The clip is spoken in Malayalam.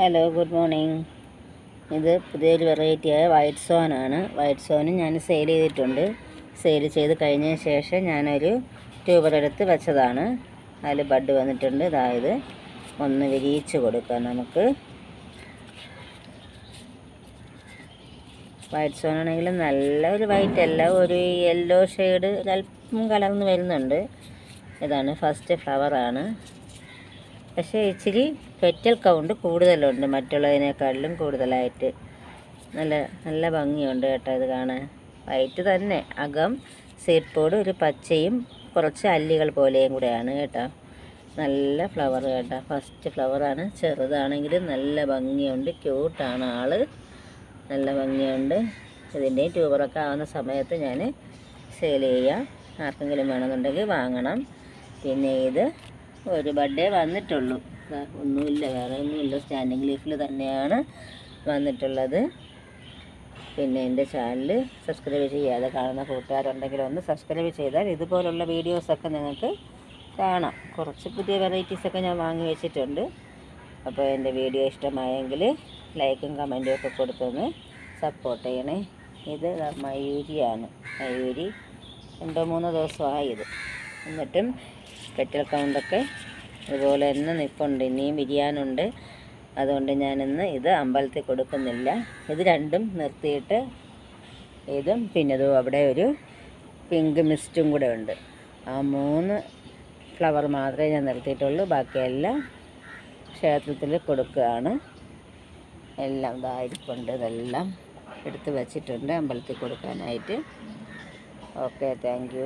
ഹലോ ഗുഡ് മോർണിംഗ് ഇത് പുതിയൊരു വെറൈറ്റിയായ വൈറ്റ് സോനാണ് വൈറ്റ് സോനും ഞാൻ സെയിൽ ചെയ്തിട്ടുണ്ട്. സെയിൽ ചെയ്ത് കഴിഞ്ഞതിന് ശേഷം ഞാനൊരു ട്യൂബർ എടുത്ത് വെച്ചതാണ്. അതിൽ ബഡ് വന്നിട്ടുണ്ട്. അതായത് ഒന്ന് വിരിയിച്ച് കൊടുക്കാം നമുക്ക്. വൈറ്റ് സോൺ ആണെങ്കിൽ നല്ല ഒരു വൈറ്റ് അല്ല ഒരു യെല്ലോ ഷെയ്ഡ് അല്പം കലർന്ന് വരുന്നുണ്ട്. ഇതാണ് ഫസ്റ്റ് ഫ്ലവറാണ് പക്ഷേ ഇച്ചിരി പെറ്റൽ കൗണ്ട് കൂടുതലുണ്ട്. മറ്റുള്ളതിനേക്കാളിലും കൂടുതലായിട്ട്. നല്ല നല്ല ഭംഗിയുണ്ട് കേട്ടോ ഇത് കാണാൻ. വൈറ്റ് തന്നെ. അകം സീഡ് ഒരു പച്ചയും കുറച്ച് അല്ലികൾ പോലെയും കൂടെയാണ് കേട്ടോ. നല്ല ഫ്ലവർ കേട്ടോ. ഫസ്റ്റ് ഫ്ലവറാണ്. ചെറുതാണെങ്കിലും നല്ല ഭംഗിയുണ്ട്. ക്യൂട്ടാണ് ആൾ. നല്ല ഭംഗിയുണ്ട്. ഇതിന്റെയും ട്യൂബറൊക്കെ ആവുന്ന സമയത്ത് ഞാൻ സെയിൽ ചെയ്യാം. ആർക്കെങ്കിലും വേണമെന്നുണ്ടെങ്കിൽ വാങ്ങണം. പിന്നെ ഇത് ഒരു ബർത്ത്ഡേ വന്നിട്ടുള്ളൂ. ഒന്നുമില്ല വേറെ ഒന്നുമില്ല. സ്റ്റാൻഡിങ് ലീഫിൽ തന്നെയാണ് വന്നിട്ടുള്ളത്. പിന്നെ എന്റെ ചാനൽ സബ്സ്ക്രൈബ് ചെയ്യാതെ കാണുന്ന കൂട്ടുകാരുണ്ടെങ്കിൽ ഒന്ന് സബ്സ്ക്രൈബ് ചെയ്താൽ ഇതുപോലുള്ള വീഡിയോസൊക്കെ നിങ്ങൾക്ക് കാണാം. കുറച്ച് പുതിയ വെറൈറ്റീസൊക്കെ ഞാൻ വാങ്ങി വെച്ചിട്ടുണ്ട്. അപ്പോൾ എന്റെ വീഡിയോ ഇഷ്ടമായെങ്കിൽ ലൈക്കും കമന്റും ഒക്കെ കൊടുത്തൊന്ന് സപ്പോർട്ട് ചെയ്യണേ. ഇത് മയൂരിയാണ്. മയൂരി രണ്ടോ മൂന്നോ ദിവസമായി ഇത് എന്നിട്ടും പെറ്റൽ കൗണ്ടൊക്കെ അതുപോലെ തന്നെ നിൽപ്പുണ്ട് ഇനിയും വിരിയാനുണ്ട്. അതുകൊണ്ട് ഞാനിന്ന് ഇത് അമ്പലത്തിൽ കൊടുക്കുന്നില്ല. ഇത് രണ്ടും നിർത്തിയിട്ട് ഇതും പിന്നെ ഇതും അവിടെ ഒരു പിങ്ക് മിസ്റ്റും കൂടെ ഉണ്ട്. ആ മൂന്ന് ഫ്ലവർ മാത്രമേ ഞാൻ നിർത്തിയിട്ടുള്ളൂ. ബാക്കിയെല്ലാം ക്ഷേത്രത്തിൽ കൊടുക്കുകയാണ്. എല്ലാം ഇതായിരിക്കുന്നുണ്ട് ഇതെല്ലാം എടുത്ത് വച്ചിട്ടുണ്ട് അമ്പലത്തിൽ കൊടുക്കാനായിട്ട്. Okay thank